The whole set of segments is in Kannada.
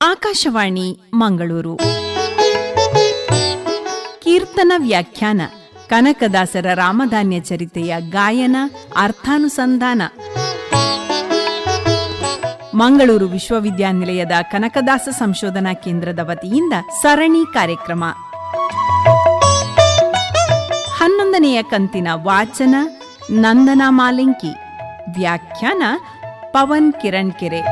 ಆಕಾಶವಾಣಿ, ಮಂಗಳೂರು. ಕೀರ್ತನ ವ್ಯಾಖ್ಯಾನ, ಕನಕದಾಸರ ರಾಮಧಾನ್ಯ ಚರಿತೆಯ ಗಾಯನ, ಅರ್ಥಾನುಸಂಧಾನ. ಮಂಗಳೂರು ವಿಶ್ವವಿದ್ಯಾನಿಲಯದ ಕನಕದಾಸ ಸಂಶೋಧನಾ ಕೇಂದ್ರದ ವತಿಯಿಂದ ಸರಣಿ ಕಾರ್ಯಕ್ರಮ. ಹನ್ನೊಂದನೆಯ ಕಂತಿನ ವಾಚನ, ನಂದನಾ ಮಾಲಿಂಕಿ. ವ್ಯಾಖ್ಯಾನ, ಪವನ್ ಕಿರಣ್ ಕೆರೆ.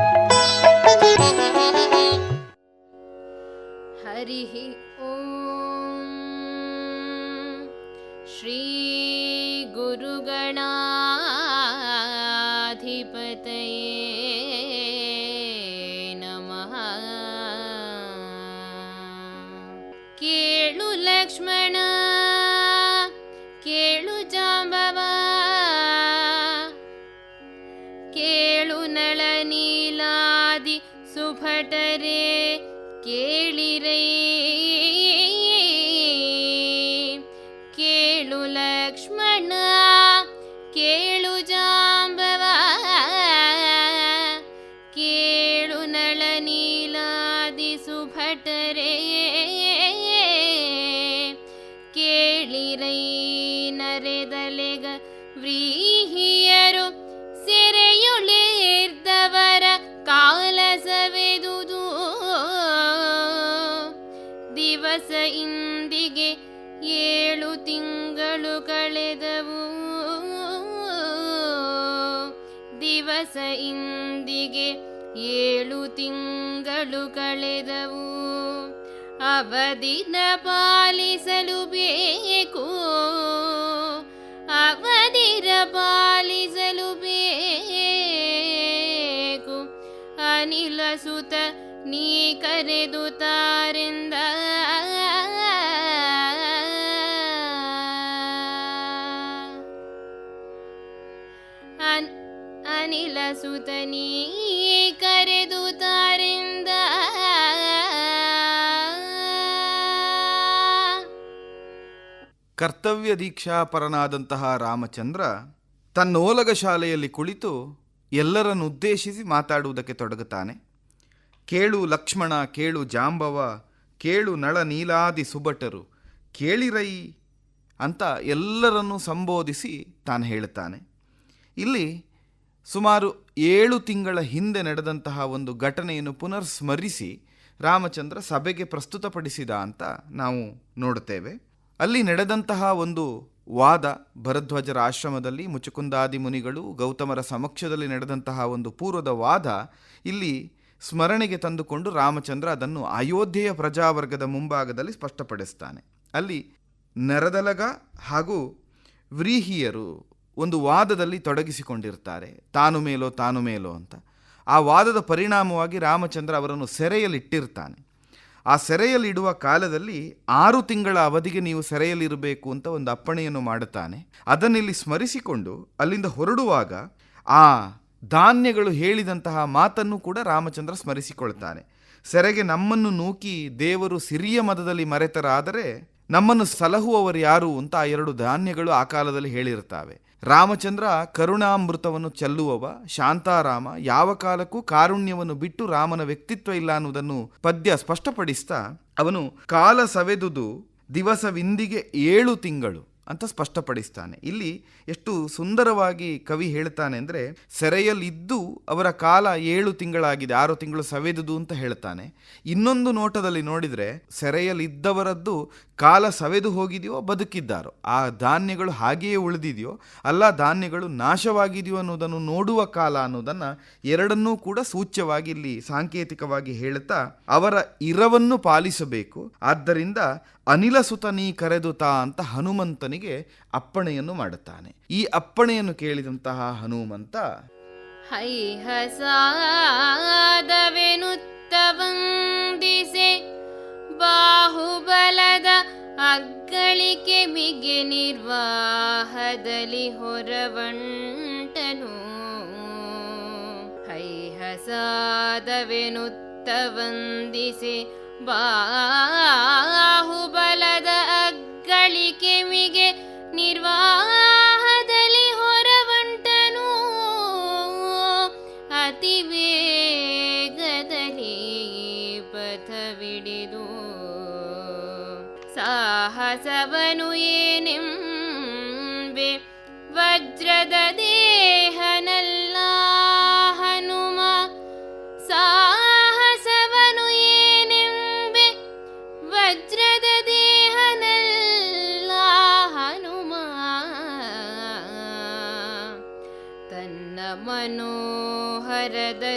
हरिः ॐ श्रीगुरुगणाधिपतये नमः। केळु लक्ष्मण केळु जाम्बवा सुभटरे। ಕೇಳಿರೈ ದಿವಸ ಇಂದಿಗೆ ಏಳು ತಿಂಗಳು ಕಳೆದವು. ದಿವಸ ಇಂದಿಗೆ ಏಳು ತಿಂಗಳು ಕಳೆದವು. ಅವಧಿನ ಪಾಲಿಸಲು ಬೇಕು. ಅವಧಿರ ಪಾಲಿಸಲು ಬೇಕು. ಅನಿಲ ಸುತ ನೀ ಕರೆದು ತಾರೆಂದ ಅನಿಲ ಸುತ ನೀ ಕರೆದು ತಾರಿಂದ. ಕರ್ತವ್ಯ ದೀಕ್ಷಾಪರನಾದಂತಹ ರಾಮಚಂದ್ರ ತನ್ನೋಲಗ ಶಾಲೆಯಲ್ಲಿ ಕುಳಿತು ಎಲ್ಲರನ್ನು ಉದ್ದೇಶಿಸಿ ಮಾತಾಡುವುದಕ್ಕೆ ತೊಡಗುತ್ತಾನೆ. ಕೇಳು ಲಕ್ಷ್ಮಣ, ಕೇಳು ಜಾಂಬವ, ಕೇಳು ನಳ ನೀಲಾದಿ ಸುಭಟರು, ಕೇಳಿರೈ ಅಂತ ಎಲ್ಲರನ್ನು ಸಂಬೋಧಿಸಿ ತಾನು ಹೇಳುತ್ತಾನೆ. ಇಲ್ಲಿ ಸುಮಾರು ಏಳು ತಿಂಗಳ ಹಿಂದೆ ನಡೆದಂತಹ ಒಂದು ಘಟನೆಯನ್ನು ಪುನರ್ ಸ್ಮರಿಸಿ ರಾಮಚಂದ್ರ ಸಭೆಗೆ ಪ್ರಸ್ತುತಪಡಿಸಿದ ಅಂತ ನಾವು ನೋಡುತ್ತೇವೆ. ಅಲ್ಲಿ ನಡೆದಂತಹ ಒಂದು ವಾದ ಭರದ್ವಾಜರ ಆಶ್ರಮದಲ್ಲಿ ಮುಚುಕುಂದಾದಿ ಮುನಿಗಳು ಗೌತಮರ ಸಮಕ್ಷದಲ್ಲಿ ನಡೆದಂತಹ ಒಂದು ಪೂರ್ವದ ವಾದ ಇಲ್ಲಿ ಸ್ಮರಣೆಗೆ ತಂದುಕೊಂಡು ರಾಮಚಂದ್ರ ಅದನ್ನು ಅಯೋಧ್ಯೆಯ ಪ್ರಜಾವರ್ಗದ ಮುಂಭಾಗದಲ್ಲಿ ಸ್ಪಷ್ಟಪಡಿಸ್ತಾನೆ. ಅಲ್ಲಿ ನರದಲಗ ಹಾಗೂ ವ್ರೀಹಿಯರು ಒಂದು ವಾದದಲ್ಲಿ ತೊಡಗಿಸಿಕೊಂಡಿರ್ತಾರೆ, ತಾನು ಮೇಲೋ ತಾನು ಮೇಲೋ ಅಂತ. ಆ ವಾದದ ಪರಿಣಾಮವಾಗಿ ರಾಮಚಂದ್ರ ಅವರನ್ನು ಸೆರೆಯಲ್ಲಿಟ್ಟಿರ್ತಾನೆ. ಆ ಸೆರೆಯಲ್ಲಿಡುವ ಕಾಲದಲ್ಲಿ ಆರು ತಿಂಗಳ ಅವಧಿಗೆ ನೀವು ಸೆರೆಯಲ್ಲಿರಬೇಕು ಅಂತ ಒಂದು ಅಪ್ಪಣೆಯನ್ನು ಮಾಡುತ್ತಾನೆ. ಅದನ್ನಿಲ್ಲಿ ಸ್ಮರಿಸಿಕೊಂಡು ಅಲ್ಲಿಂದ ಹೊರಡುವಾಗ ಆ ಧಾನ್ಯಗಳು ಹೇಳಿದಂತಹ ಮಾತನ್ನು ಕೂಡ ರಾಮಚಂದ್ರ ಸ್ಮರಿಸಿಕೊಳ್ತಾನೆ. ಸೆರೆಗೆ ನಮ್ಮನ್ನು ನೂಕಿ ದೇವರು ಸಿರಿಯ ಮದದಲ್ಲಿ ಮರೆತರಾದರೆ ನಮ್ಮನ್ನು ಸಲಹುವವರು ಯಾರು ಅಂತ ಆ ಎರಡು ಧಾನ್ಯಗಳು ಆ ಕಾಲದಲ್ಲಿ ಹೇಳಿರ್ತಾವೆ. ರಾಮಚಂದ್ರ ಕರುಣಾಮೃತವನ್ನು ಚೆಲ್ಲುವವ, ಶಾಂತಾರಾಮ ಯಾವ ಕಾಲಕ್ಕೂ ಕಾರುಣ್ಯವನ್ನು ಬಿಟ್ಟು ರಾಮನ ವ್ಯಕ್ತಿತ್ವ ಇಲ್ಲ ಅನ್ನುವುದನ್ನು ಪದ್ಯ ಸ್ಪಷ್ಟಪಡಿಸ್ತಾ ಅವನು ಕಾಲ ಸವೆದುದು ದಿವಸವಿಂದಿಗೆ ಏಳು ತಿಂಗಳು. ಅಂತ ಸ್ಪಷ್ಟಪಡಿಸ್ತಾನೆ. ಇಲ್ಲಿ ಎಷ್ಟು ಸುಂದರವಾಗಿ ಕವಿ ಹೇಳ್ತಾನೆ ಅಂದರೆ, ಸೆರೆಯಲ್ಲಿದ್ದು ಅವರ ಕಾಲ ಏಳು ತಿಂಗಳಾಗಿದೆ, ಆರು ತಿಂಗಳು ಸವೆದುದು ಅಂತ ಹೇಳ್ತಾನೆ. ಇನ್ನೊಂದು ನೋಟದಲ್ಲಿ ನೋಡಿದರೆ, ಸೆರೆಯಲ್ಲಿದ್ದವರದ್ದು ಕಾಲ ಸವೆದು ಹೋಗಿದೆಯೋ, ಬದುಕಿದ್ದಾರೋ, ಆ ಧಾನ್ಯಗಳು ಹಾಗೆಯೇ ಉಳಿದಿದೆಯೋ, ಅಲ್ಲ ಧಾನ್ಯಗಳು ನಾಶವಾಗಿದೆಯೋ ಅನ್ನೋದನ್ನು ನೋಡುವ ಕಾಲ ಅನ್ನೋದನ್ನು ಎರಡನ್ನೂ ಕೂಡ ಸೂಚ್ಯವಾಗಿ ಇಲ್ಲಿ ಸಾಂಕೇತಿಕವಾಗಿ ಹೇಳುತ್ತಾ ಅವರ ಇರವನ್ನು ಪಾಲಿಸಬೇಕು. ಆದ್ದರಿಂದ ಅನಿಲ ಸುತನಿ ಕರೆದು ತಾ ಅಂತ ಹನುಮಂತನಿಗೆ ಅಪ್ಪಣೆಯನ್ನು ಮಾಡುತ್ತಾನೆ. ಈ ಅಪ್ಪಣೆಯನ್ನು ಕೇಳಿದಂತಹ ಹನುಮಂತ ಹೈಹಸಾದವೆನುತ್ತವಂದಿಸೆ ಬಾಹುಬಲದ ಅಗ್ಗಳಿಕೆ ಮಿಗೆ ನಿರ್ವಾಹದಲ್ಲಿ ಹೊರವಂಟನು. ಹೈಹಸಾದವೆನುತ್ತವಂದಿಸೆ ಬಾಹುಬಲದ ಅಗ್ಗಳಿಕೆ ಮಿಗೆ ನಿರ್ವಾಹದಲ್ಲಿ ಹೊರವಂಟನು. ಅತಿ ವೇಗದಲ್ಲಿ ಪಥವಿಡಿದು ಸಾಹಸವನು ಏನೆಂಬೆ ವಜ್ರದ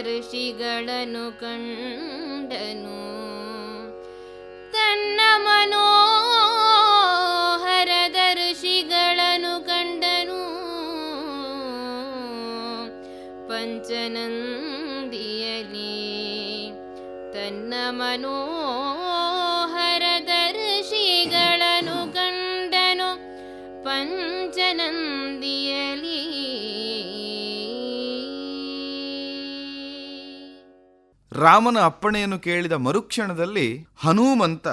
ದರ್ಶಿಗಳನ್ನು ಕಂಡನು. ತನ್ನ ಮನೋಹರ ದರ್ಶಿಗಳನ್ನು ಕಂಡನು. ಪಂಚನಂದಿಯಲಿ ತನ್ನ ಮನೋಹರ ರಾಮನ ಅಪ್ಪಣೆಯನ್ನು ಕೇಳಿದ ಮರುಕ್ಷಣದಲ್ಲಿ ಹನುಮಂತ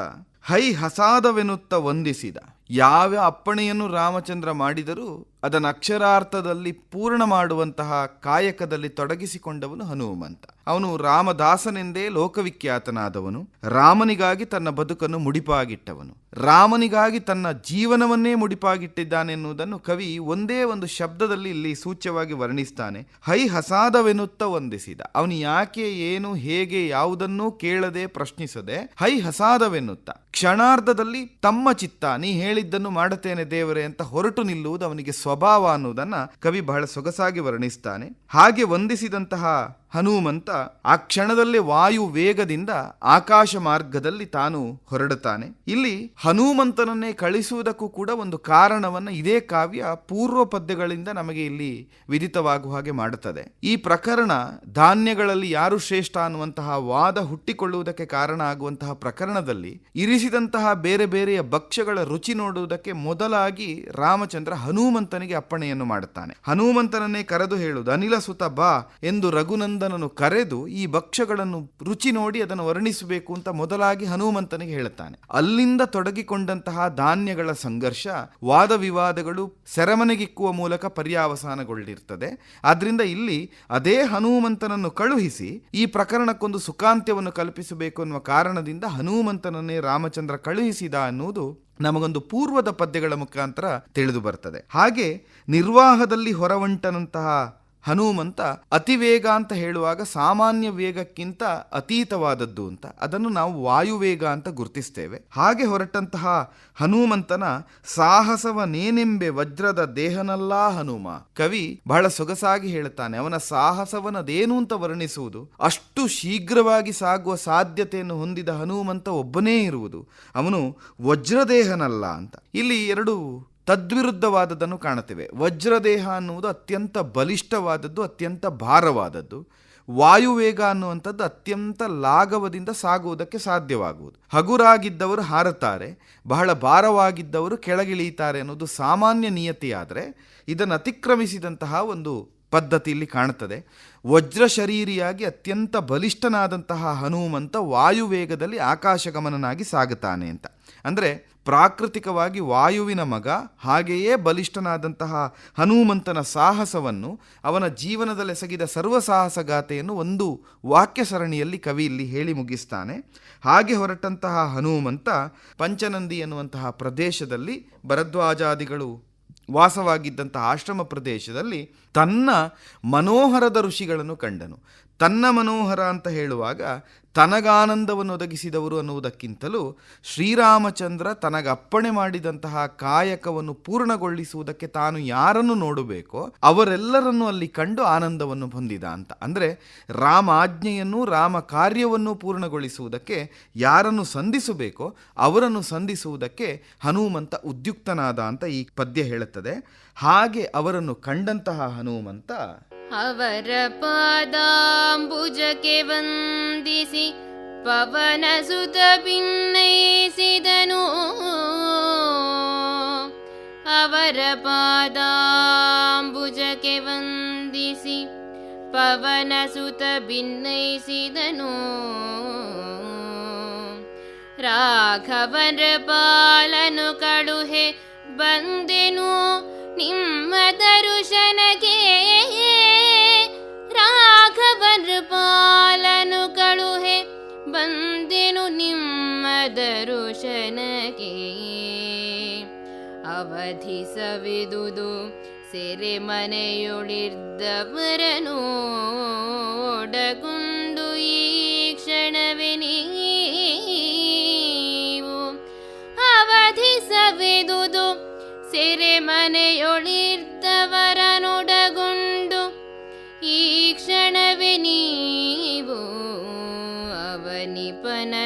ಹೈ ಹಸಾದವೆನ್ನುತ್ತ ವಂದಿಸಿದ. ಯಾವ ಅಪ್ಪಣೆಯನ್ನು ರಾಮಚಂದ್ರ ಮಾಡಿದರೂ ಅದನ್ನು ಅಕ್ಷರಾರ್ಥದಲ್ಲಿ ಪೂರ್ಣ ಮಾಡುವಂತಹ ಕಾಯಕದಲ್ಲಿ ತೊಡಗಿಸಿಕೊಂಡವನು ಹನುಮಂತ. ಅವನು ರಾಮದಾಸನೆಂದೇ ಲೋಕವಿಖ್ಯಾತನಾದವನು. ರಾಮನಿಗಾಗಿ ತನ್ನ ಬದುಕನ್ನು ಮುಡಿಪಾಗಿಟ್ಟವನು. ರಾಮನಿಗಾಗಿ ತನ್ನ ಜೀವನವನ್ನೇ ಮುಡಿಪಾಗಿಟ್ಟಿದ್ದಾನೆನ್ನುವುದನ್ನು ಕವಿ ಒಂದೇ ಒಂದು ಶಬ್ದದಲ್ಲಿ ಇಲ್ಲಿ ಸೂಚ್ಯವಾಗಿ ವರ್ಣಿಸ್ತಾನೆ. ಹೈ ಹಸಾದವೆನ್ನುತ್ತ ವಂದಿಸಿದ. ಅವನು ಯಾಕೆ, ಏನು, ಹೇಗೆ ಯಾವುದನ್ನೂ ಕೇಳದೆ ಪ್ರಶ್ನಿಸದೆ ಹೈ ಹಸಾದವೆನ್ನುತ್ತ. ಕ್ಷಣಾರ್ಧದಲ್ಲಿ ತಮ್ಮ ಚಿತ್ತ, ನೀ ಹೇಳಿದ್ದನ್ನು ಮಾಡುತ್ತೇನೆ ದೇವರೇ ಅಂತ ಹೊರಟು ನಿಲ್ಲುವುದು ಅವನಿಗೆ ಸ್ವಭಾವ ಅನ್ನುವುದನ್ನು ಕವಿ ಬಹಳ ಸೊಗಸಾಗಿ ವರ್ಣಿಸ್ತಾನೆ. ಹಾಗೆ ವಂದಿಸಿದಂತಹ ಹನುಮಂತ ಆ ಕ್ಷಣದಲ್ಲಿ ವಾಯು ವೇಗದಿಂದ ಆಕಾಶ ಮಾರ್ಗದಲ್ಲಿ ತಾನು ಹೊರಡುತ್ತಾನೆ. ಇಲ್ಲಿ ಹನುಮಂತನನ್ನೇ ಕಳಿಸುವುದಕ್ಕೂ ಕೂಡ ಒಂದು ಕಾರಣವನ್ನ ಇದೇ ಕಾವ್ಯ ಪೂರ್ವ ಪದ್ಯಗಳಿಂದ ನಮಗೆ ಇಲ್ಲಿ ವಿದಿತವಾಗುವ ಹಾಗೆ ಮಾಡುತ್ತದೆ. ಈ ಪ್ರಕರಣ ಧಾನ್ಯಗಳಲ್ಲಿ ಯಾರು ಶ್ರೇಷ್ಠ ಅನ್ನುವಂತಹ ವಾದ ಹುಟ್ಟಿಕೊಳ್ಳುವುದಕ್ಕೆ ಕಾರಣ ಆಗುವಂತಹ ಪ್ರಕರಣದಲ್ಲಿ ಇರಿಸಿದಂತಹ ಬೇರೆ ಬೇರೆಯ ಭಕ್ಷ್ಯಗಳ ರುಚಿ ನೋಡುವುದಕ್ಕೆ ಮೊದಲಾಗಿ ರಾಮಚಂದ್ರ ಹನುಮಂತನಿಗೆ ಅಪ್ಪಣೆಯನ್ನು ಮಾಡುತ್ತಾನೆ. ಹನುಮಂತನನ್ನೇ ಕರೆದು ಹೇಳುವುದು ಅನಿಲ ಸುತ ಬಾ ಎಂದು ರಘುನಂದನನು ಕರೆದು ಈ ಭಕ್ಷ್ಯಗಳನ್ನು ರುಚಿ ನೋಡಿ ಅದನ್ನು ವರ್ಣಿಸಬೇಕು ಅಂತ ಮೊದಲಾಗಿ ಹನುಮಂತನಿಗೆ ಹೇಳುತ್ತಾನೆ. ಅಲ್ಲಿಂದ ತೊಡಗಿಕೊಂಡಂತಹ ಧಾನ್ಯಗಳ ಸಂಘರ್ಷ ವಾದ ವಿವಾದಗಳು ಸೆರೆಮನೆಗಿಕ್ಕುವ ಮೂಲಕ ಪರ್ಯಾವಸಾನಗೊಂಡಿರ್ತದೆ ಆದ್ರಿಂದ ಇಲ್ಲಿ ಅದೇ ಹನುಮಂತನನ್ನು ಕಳುಹಿಸಿ ಈ ಪ್ರಕರಣಕ್ಕೊಂದು ಸುಖಾಂತ್ಯವನ್ನು ಕಲ್ಪಿಸಬೇಕು ಅನ್ನುವ ಕಾರಣದಿಂದ ಹನುಮಂತನನ್ನೇ ರಾಮಚಂದ್ರ ಕಳುಹಿಸಿದ ಅನ್ನುವುದು ನಮಗೊಂದು ಪೂರ್ವದ ಪದ್ಯಗಳ ಮುಖಾಂತರ ತಿಳಿದು ಬರ್ತದೆ. ಹಾಗೆ ನಿರ್ವಾಹದಲ್ಲಿ ಹೊರವಂಟನಂತಹ ಹನುಮಂತ ಅತಿ ವೇಗ ಅಂತ ಹೇಳುವಾಗ ಸಾಮಾನ್ಯ ವೇಗಕ್ಕಿಂತ ಅತೀತವಾದದ್ದು ಅಂತ. ಅದನ್ನು ನಾವು ವಾಯುವೇಗ ಅಂತ ಗುರುತಿಸ್ತೇವೆ. ಹಾಗೆ ಹೊರಟಂತಹ ಹನುಮಂತನ ಸಾಹಸವನೇನೆಂಬೆ ವಜ್ರದ ದೇಹನಲ್ಲ ಹನುಮ. ಕವಿ ಬಹಳ ಸೊಗಸಾಗಿ ಹೇಳುತ್ತಾನೆ, ಅವನ ಸಾಹಸವನದೇನು ಅಂತ ವರ್ಣಿಸುವುದು, ಅಷ್ಟು ಶೀಘ್ರವಾಗಿ ಸಾಗುವ ಸಾಧ್ಯತೆಯನ್ನು ಹೊಂದಿದ ಹನುಮಂತ ಒಬ್ಬನೇ ಇರುವುದು, ಅವನು ವಜ್ರದೇಹನಲ್ಲ ಅಂತ. ಇಲ್ಲಿ ಎರಡು ತದ್ವಿರುದ್ಧವಾದದ್ದನ್ನು ಕಾಣುತ್ತೇವೆ. ವಜ್ರದೇಹ ಅನ್ನುವುದು ಅತ್ಯಂತ ಬಲಿಷ್ಠವಾದದ್ದು, ಅತ್ಯಂತ ಭಾರವಾದದ್ದು. ವಾಯುವೇಗ ಅನ್ನುವಂಥದ್ದು ಅತ್ಯಂತ ಲಾಘವದಿಂದ ಸಾಗುವುದಕ್ಕೆ ಸಾಧ್ಯವಾಗುವುದು. ಹಗುರಾಗಿದ್ದವರು ಹಾರುತ್ತಾರೆ, ಬಹಳ ಭಾರವಾಗಿದ್ದವರು ಕೆಳಗಿಳಿಯುತ್ತಾರೆ ಅನ್ನೋದು ಸಾಮಾನ್ಯ ನಿಯತಿಯಾದರೆ ಇದನ್ನು ಅತಿಕ್ರಮಿಸಿದಂತಹ ಒಂದು ಪದ್ಧತಿ ಇಲ್ಲಿ ಕಾಣುತ್ತದೆ. ವಜ್ರ ಶರೀರಿಯಾಗಿ ಅತ್ಯಂತ ಬಲಿಷ್ಠನಾದಂತಹ ಹನುಮಂತ ವಾಯುವೇಗದಲ್ಲಿ ಆಕಾಶಗಮನನಾಗಿ ಸಾಗುತ್ತಾನೆ ಅಂತ. ಅಂದರೆ ಪ್ರಾಕೃತಿಕವಾಗಿ ವಾಯುವಿನ ಮಗ, ಹಾಗೆಯೇ ಬಲಿಷ್ಠನಾದಂತಹ ಹನುಮಂತನ ಸಾಹಸವನ್ನು ಅವನ ಜೀವನದಲ್ಲಿ ಎಸಗಿದ ಸರ್ವಸಾಹಸಗಾಥೆಯನ್ನು ಒಂದು ವಾಕ್ಯ ಸರಣಿಯಲ್ಲಿ ಕವಿ ಇಲ್ಲಿ ಹೇಳಿ ಮುಗಿಸ್ತಾನೆ. ಹಾಗೆ ಹೊರಟಂತಹ ಹನುಮಂತ ಪಂಚನಂದಿ ಎನ್ನುವಂತಹ ಪ್ರದೇಶದಲ್ಲಿ ಭರದ್ವಾಜಾದಿಗಳು ವಾಸವಾಗಿದ್ದಂತಹ ಆಶ್ರಮ ಪ್ರದೇಶದಲ್ಲಿ ತನ್ನ ಮನೋಹರದ ಋಷಿಗಳನ್ನು ಕಂಡನು. ತನ್ನ ಮನೋಹರ ಅಂತ ಹೇಳುವಾಗ ತನಗಾನಂದವನ್ನು ಒದಗಿಸಿದವರು ಅನ್ನುವುದಕ್ಕಿಂತಲೂ ಶ್ರೀರಾಮಚಂದ್ರ ತನಗಪ್ಪಣೆ ಮಾಡಿದಂತಹ ಕಾಯಕವನ್ನು ಪೂರ್ಣಗೊಳಿಸುವುದಕ್ಕೆ ತಾನು ಯಾರನ್ನು ನೋಡಬೇಕೋ ಅವರೆಲ್ಲರನ್ನು ಅಲ್ಲಿ ಕಂಡು ಆನಂದವನ್ನು ಹೊಂದಿದ ಅಂತ. ಅಂದರೆ ರಾಮ ಆಜ್ಞೆಯನ್ನು ರಾಮ ಕಾರ್ಯವನ್ನು ಪೂರ್ಣಗೊಳಿಸುವುದಕ್ಕೆ ಯಾರನ್ನು ಸಂಧಿಸಬೇಕೋ ಅವರನ್ನು ಸಂಧಿಸುವುದಕ್ಕೆ ಹನುಮಂತ ಉದ್ಯುಕ್ತನಾದ ಅಂತ ಈ ಪದ್ಯ ಹೇಳುತ್ತದೆ. ಹಾಗೆ ಅವರನ್ನು ಕಂಡಂತಹ ಹನುಮಂತ ಅವರ ಪಾದಾಂಬುಜಕ್ಕೆ ವಂದಿಸಿ ಪವನ ಸುತ ಭಿನ್ನಯಿಸಿದನು ಅವರ ಪಾದಾಂಬುಜಕ್ಕೆ ವಂದಿಸಿ ಪವನ ಸುತ ಭಿನ್ನಯಿಸಿದನು ರಾಘವರ ಪಾಲನು ಕಳುಹೆ ಬಂದೆನು ನಿಮ್ಮ ದರುಶನಗೆ ಬಂದೆನು ನಿಮ್ಮ ಅವಧಿ ಅವಧಿಸವಿದುದು ಸೆರೆ ಮನೆಯೊಳಿರ್ದವರನು ಒಡಗುಂಡು ಈ ಕ್ಷಣವೇ ನೀವು. ಅವಧಿಸವಿದುದು ಸೆರೆ ಮನೆಯೊಳಿರ್ದವರನೊಡಗುಂಡು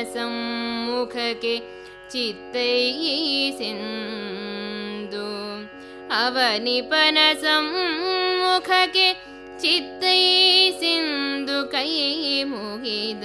ಸಮ್ಮುಖಕ್ಕೆ ಚಿತ್ತೈಸೆಂದು ಅವನಿಪನ ಸಮ್ಮುಖಕ್ಕೆ ಚಿತ್ತೈಸೆಂದು ಕೈ ಮುಗಿದ.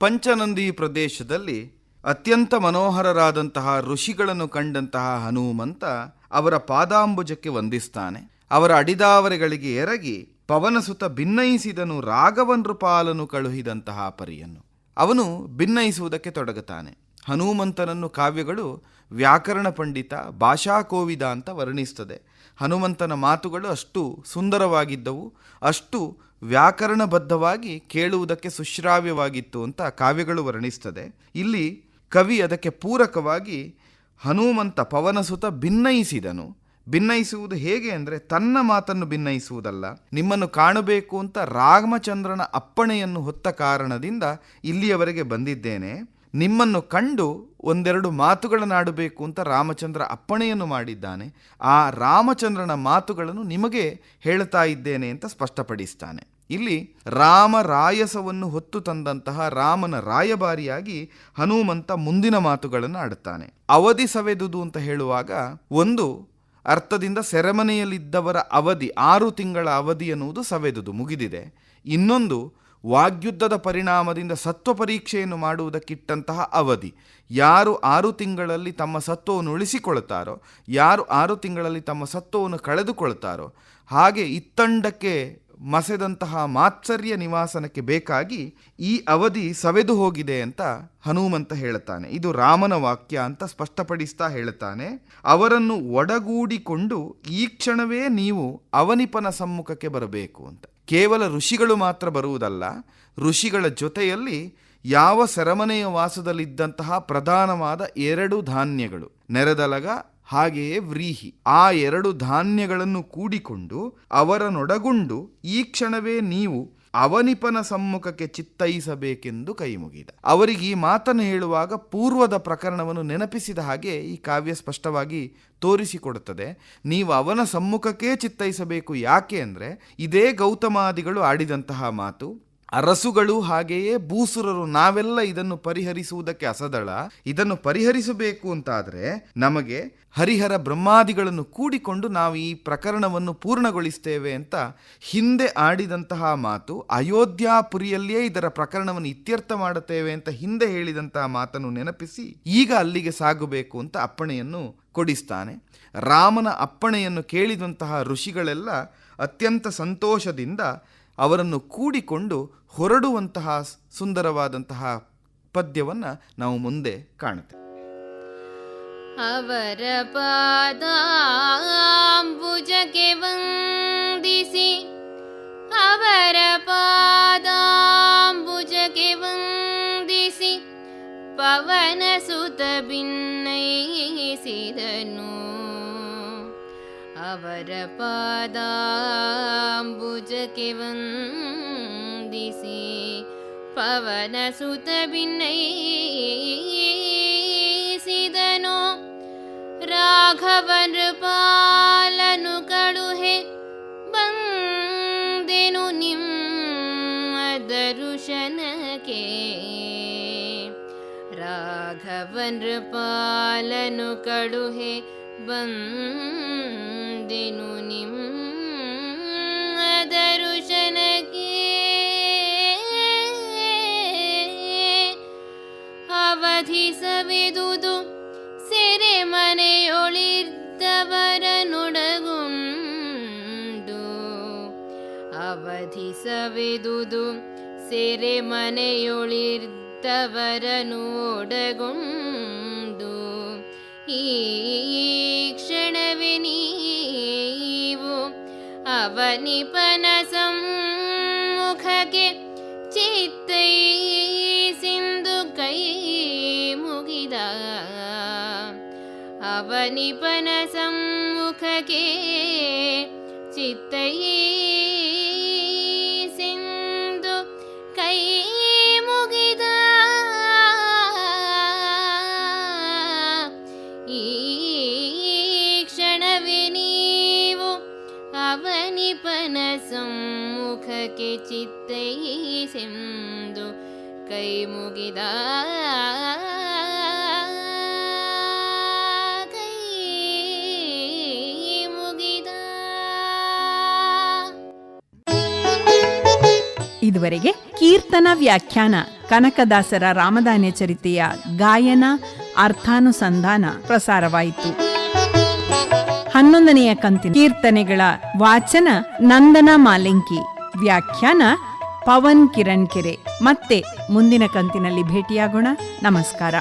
ಪಂಚನಂದಿ ಪ್ರದೇಶದಲ್ಲಿ ಅತ್ಯಂತ ಮನೋಹರರಾದಂತಹ ಋಷಿಗಳನ್ನು ಕಂಡಂತಹ ಹನುಮಂತ ಅವರ ಪಾದಾಂಬುಜಕ್ಕೆ ವಂದಿಸ್ತಾನೆ. ಅವರ ಅಡಿದಾವರೆಗಳಿಗೆ ಎರಗಿ ಪವನಸುತ ಭಿನ್ನಯಿಸಿದನು ರಾಘವನೃಪಾಲನು ಕಳುಹಿದಂತಹ ಪರಿಯನ್ನು ಅವನು ಭಿನ್ನಯಿಸುವುದಕ್ಕೆ ತೊಡಗುತ್ತಾನೆ. ಹನುಮಂತನನ್ನು ಕಾವ್ಯಗಳು ವ್ಯಾಕರಣ ಪಂಡಿತ ಭಾಷಾಕೋವಿದ ಅಂತ ವರ್ಣಿಸ್ತದೆ. ಹನುಮಂತನ ಮಾತುಗಳು ಅಷ್ಟು ಸುಂದರವಾಗಿದ್ದವು, ಅಷ್ಟು ವ್ಯಾಕರಣಬದ್ಧವಾಗಿ ಕೇಳುವುದಕ್ಕೆ ಸುಶ್ರಾವ್ಯವಾಗಿತ್ತು ಅಂತ ಕಾವ್ಯಗಳು ವರ್ಣಿಸ್ತದೆ. ಇಲ್ಲಿ ಕವಿ ಅದಕ್ಕೆ ಪೂರಕವಾಗಿ ಹನುಮಂತ ಪವನಸುತ ಭಿನ್ನಯಿಸಿದನು. ಭಿನ್ನಯಿಸುವುದು ಹೇಗೆ ಅಂದರೆ ತನ್ನ ಮಾತನ್ನು ಭಿನ್ನಯಿಸುವುದಲ್ಲ ನಿಮ್ಮನ್ನು ಕಾಣಬೇಕು ಅಂತ ರಾಮಚಂದ್ರನ ಅಪ್ಪಣೆಯನ್ನು ಹೊತ್ತ ಕಾರಣದಿಂದ ಇಲ್ಲಿಯವರೆಗೆ ಬಂದಿದ್ದೇನೆ. ನಿಮ್ಮನ್ನು ಕಂಡು ಒಂದೆರಡು ಮಾತುಗಳನ್ನಾಡಬೇಕು ಅಂತ ರಾಮಚಂದ್ರ ಅಪ್ಪಣೆಯನ್ನು ಮಾಡಿದ್ದಾನೆ. ಆ ರಾಮಚಂದ್ರನ ಮಾತುಗಳನ್ನು ನಿಮಗೆ ಹೇಳ್ತಾ ಇದ್ದೇನೆ ಅಂತ ಸ್ಪಷ್ಟಪಡಿಸ್ತಾನೆ. ಇಲ್ಲಿ ರಾಮ ರಾಯಸವನ್ನು ಹೊತ್ತು ತಂದಂತಹ ರಾಮನ ರಾಯಭಾರಿಯಾಗಿ ಹನುಮಂತ ಮುಂದಿನ ಮಾತುಗಳನ್ನು ಆಡುತ್ತಾನೆ. ಅವಧಿ ಸವೆದುದು ಅಂತ ಹೇಳುವಾಗ ಒಂದು ಅರ್ಥದಿಂದ ಸೆರೆಮನೆಯಲ್ಲಿದ್ದವರ ಅವಧಿ, ಆರು ತಿಂಗಳ ಅವಧಿ ಎನ್ನುವುದು ಸವೆದುದು, ಮುಗಿದಿದೆ. ಇನ್ನೊಂದು, ವಾಗ್ಯುದ್ಧದ ಪರಿಣಾಮದಿಂದ ಸತ್ವ ಪರೀಕ್ಷೆಯನ್ನು ಮಾಡುವುದಕ್ಕಿಟ್ಟಂತಹ ಅವಧಿ. ಯಾರು ಆರು ತಿಂಗಳಲ್ಲಿ ತಮ್ಮ ಸತ್ವವನ್ನು ಉಳಿಸಿಕೊಳ್ಳುತ್ತಾರೋ ಯಾರು ಆರು ತಿಂಗಳಲ್ಲಿ ತಮ್ಮ ಸತ್ವವನ್ನು ಕಳೆದುಕೊಳ್ತಾರೋ, ಹಾಗೆ ಇತ್ತಂಡಕ್ಕೆ ಮಸೆದಂತಹ ಮಾತ್ಸರ್ಯ ನಿವಾಸನಕ್ಕೆ ಬೇಕಾಗಿ ಈ ಅವಧಿ ಸವೆದು ಹೋಗಿದೆ ಅಂತ ಹನುಮಂತ ಹೇಳುತ್ತಾನೆ. ಇದು ರಾಮನ ವಾಕ್ಯ ಅಂತ ಸ್ಪಷ್ಟಪಡಿಸ್ತಾ ಹೇಳುತ್ತಾನೆ. ಅವರನ್ನು ಒಡಗೂಡಿಕೊಂಡು ಈ ಕ್ಷಣವೇ ನೀವು ಅವನಿಪನ ಸಮ್ಮುಖಕ್ಕೆ ಬರಬೇಕು ಅಂತ. ಕೇವಲ ಋಷಿಗಳು ಮಾತ್ರ ಬರುವುದಲ್ಲ, ಋಷಿಗಳ ಜೊತೆಯಲ್ಲಿ ಯಾವ ಸೆರಮನೆಯ ವಾಸದಲ್ಲಿದ್ದಂತಹ ಪ್ರಧಾನವಾದ ಎರಡು ಧಾನ್ಯಗಳು, ನೆರೆದಲಗ ಹಾಗೆಯೇ ವ್ರೀಹಿ. ಆ ಎರಡು ಧಾನ್ಯಗಳನ್ನು ಕೂಡಿಕೊಂಡು ಅವರನ್ನೊಡಗೊಂಡು ಈ ಕ್ಷಣವೇ ನೀವು ಅವನಿಪನ ಸಮ್ಮುಖಕ್ಕೆ ಚಿತ್ತೈಸಬೇಕೆಂದು ಕೈ ಮುಗಿದ. ಅವರಿಗೆ ಈ ಮಾತನ್ನು ಹೇಳುವಾಗ ಪೂರ್ವದ ಪ್ರಕರಣವನ್ನು ನೆನಪಿಸಿದ ಹಾಗೆ ಈ ಕಾವ್ಯ ಸ್ಪಷ್ಟವಾಗಿ ತೋರಿಸಿಕೊಡುತ್ತದೆ. ನೀವು ಅವನ ಸಮ್ಮುಖಕ್ಕೆ ಚಿತ್ತೈಸಬೇಕು ಯಾಕೆ ಅಂದರೆ ಇದೇ ಗೌತಮಾದಿಗಳು ಆಡಿದಂತಹ ಮಾತು. ಅರಸುಗಳು ಹಾಗೆಯೇ ಭೂಸುರರು ನಾವೆಲ್ಲ ಇದನ್ನು ಪರಿಹರಿಸುವುದಕ್ಕೆ ಅಸದಳ. ಇದನ್ನು ಪರಿಹರಿಸಬೇಕು ಅಂತಾದರೆ ನಮಗೆ ಹರಿಹರ ಬ್ರಹ್ಮಾದಿಗಳನ್ನು ಕೂಡಿಕೊಂಡು ನಾವು ಈ ಪ್ರಕರಣವನ್ನು ಪೂರ್ಣಗೊಳಿಸ್ತೇವೆ ಅಂತ ಹಿಂದೆ ಆಡಿದಂತಹ ಮಾತು ಅಯೋಧ್ಯಾಪುರಿಯಲ್ಲಿಯೇ ಇದರ ಪ್ರಕರಣವನ್ನು ಇತ್ಯರ್ಥ ಮಾಡುತ್ತೇವೆ ಅಂತ ಹಿಂದೆ ಹೇಳಿದಂತಹ ಮಾತನ್ನು ನೆನಪಿಸಿ ಈಗ ಅಲ್ಲಿಗೆ ಸಾಗಬೇಕು ಅಂತ ಅಪ್ಪಣೆಯನ್ನು ಕೊಡಿಸ್ತಾನೆ. ರಾಮನ ಅಪ್ಪಣೆಯನ್ನು ಕೇಳಿದಂತಹ ಋಷಿಗಳೆಲ್ಲ ಅತ್ಯಂತ ಸಂತೋಷದಿಂದ ಅವರನ್ನು ಕೂಡಿಕೊಂಡು ಹೊರಡುವಂತಹ ಸುಂದರವಾದಂತಹ ಪದ್ಯವನ್ನು ನಾವು ಮುಂದೆ ಕಾಣುತ್ತೆ ಅವರ ಪಾದಾಂಬುಜಕ್ಕೆ ವಂದಿಸಿ, ಅವರ ಪಾದಾಂಬುಜಕ್ಕೆ ವಂದಿಸಿ, ಪವನ ಸುತ ಭಿನ್ನಯಿಸಿದನು ಅವರ ಪಾದಾಂಬುಜಕ್ಕೆ ವಂದಿಸಿ दिशि पवनसुतभिन्नैसिदनो राघवनृपालनु पवनसूत भिन्नसो राघवृपलनुकुहे बेनुशन के राघवृपलनुकुहे बेनुशन ಅವಧಿಸವಿದುದು ಸೆರೆ ಮನೆಯೊಳಿದ್ದವರ ನೊಡಗುಂಡು ಅವಧಿಸವೆದುದು. ಸೆರೆ ಮನೆಯೊಳಿದ್ದವರ ನೋಡಗುಂಡು ಈ ಕ್ಷಣವೇ ನೀವು ಅವನಿಪನ ಸಮ್ಮುಖಕ್ಕೆ निपनसम्मुखके चित्तये निपनसमुखके चित्तयी सिन्दु कैमुगिदानीो अवनिपनसम्मुखके चित्तये सिन्धु कै मुगिदा। ಇದುವರೆಗೆ ಕೀರ್ತನ ವ್ಯಾಖ್ಯಾನ ಕನಕದಾಸರ ರಾಮದಾನ್ಯ ಚರಿತೆಯ ಗಾಯನ ಅರ್ಥಾನುಸಂಧಾನ ಪ್ರಸಾರವಾಯಿತು. ಹನ್ನೊಂದನೆಯ ಕಂತಿನ ಕೀರ್ತನೆಗಳ ವಾಚನ ನಂದನ ಮಾಲಿಂಕಿ, ವ್ಯಾಖ್ಯಾನ ಪವನ್ ಕಿರಣ್ ಕೆರೆ ಮತ್ತೆ ಮುಂದಿನ ಕಂತಿನಲ್ಲಿ ಭೇಟಿಯಾಗೋಣ. ನಮಸ್ಕಾರ.